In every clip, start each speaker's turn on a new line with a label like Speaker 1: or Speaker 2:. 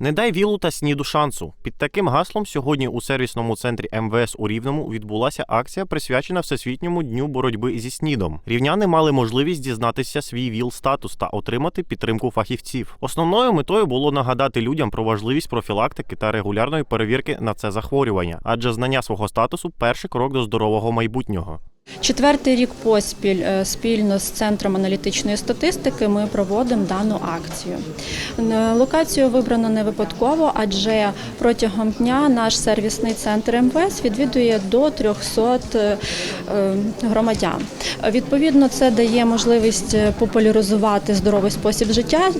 Speaker 1: Не дай вілу та сніду шансу. Під таким гаслом сьогодні у сервісному центрі МВС у Рівному відбулася акція, присвячена Всесвітньому дню боротьби зі снідом. Рівняни мали можливість дізнатися свій віл статус та отримати підтримку фахівців. Основною метою було нагадати людям про важливість профілактики та регулярної перевірки на це захворювання, адже знання свого статусу перший крок до здорового майбутнього.
Speaker 2: Четвертий рік поспіль е, спільно з центром аналітичної статистики ми проводимо дану акцію. Е, Локацію вибрано не випадково, адже протягом дня наш сервісний центр МВС відвідує до 300 е, громадян. Відповідно, це дає можливість популяризувати здоровий спосіб життя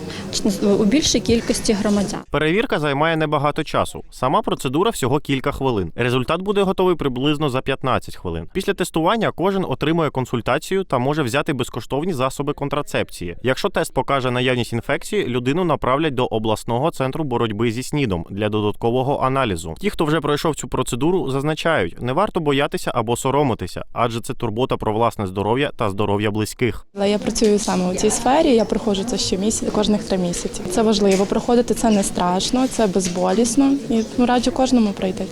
Speaker 2: у більшій кількості громадян.
Speaker 1: Перевірка займає небагато часу. Сама процедура всього кілька хвилин. Результат буде готовий приблизно за 15 хвилин. Після тестування кожен отримує консультацію та може взяти безкоштовні засоби контрацепції. Якщо тест покаже наявність інфекції, людину направлять до обласного центру боротьби зі снідом для додаткового аналізу. Ті, хто вже пройшов цю процедуру, зазначають, не варто боятися або соромитися, адже це турбота про власне здоров'я та здоров'я близьких.
Speaker 3: Але я працюю саме у цій сфері. Я проходжу це щомісяця, кожних три місяці. Це важливо. Проходити це не страшно, це безболісно і ну, раджу кожному пройти.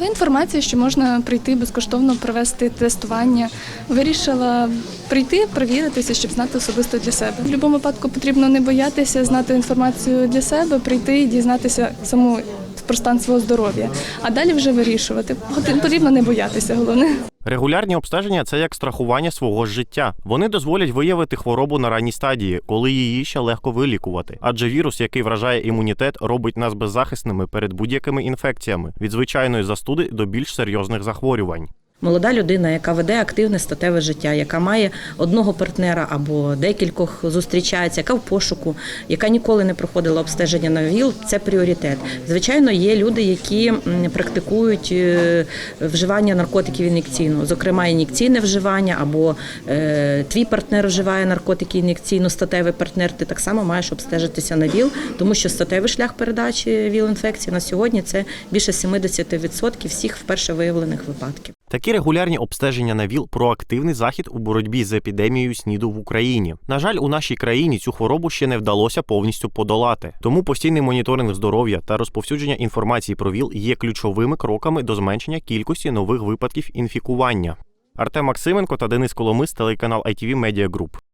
Speaker 4: Була інформація, що можна прийти безкоштовно провести тестування. Вирішила прийти, перевіритися, щоб знати особисто для себе. В будь-якому випадку потрібно не боятися знати інформацію для себе, прийти і дізнатися саму про стан свого здоров'я, а далі вже вирішувати. Потрібно не боятися, головне.
Speaker 1: Регулярні обстеження це як страхування свого життя. Вони дозволять виявити хворобу на ранній стадії, коли її ще легко вилікувати. Адже вірус, який вражає імунітет, робить нас беззахисними перед будь-якими інфекціями від звичайної застуди до більш серйозних захворювань.
Speaker 5: Молода людина, яка веде активне статеве життя, яка має одного партнера або декількох зустрічається, яка в пошуку, яка ніколи не проходила обстеження на ВІЛ, це пріоритет. Звичайно, є люди, які практикують е, вживання наркотиків ін'єкційно, зокрема ін'єкційне вживання, або е, твій партнер вживає наркотики ін'єкційно, статевий партнер, ти так само маєш обстежитися на ВІЛ, тому що статевий шлях передачі ВІЛ-інфекції на сьогодні це більше 70% всіх вперше виявлених випадків.
Speaker 1: Такі регулярні обстеження на ВІЛ проактивний захід у боротьбі з епідемією СНІДу в Україні. На жаль, у нашій країні цю хворобу ще не вдалося повністю подолати. Тому постійний моніторинг здоров'я та розповсюдження інформації про ВІЛ є ключовими кроками до зменшення кількості нових випадків інфікування. Артем Максименко та Денис Коломис, телеканал ITV Media Group.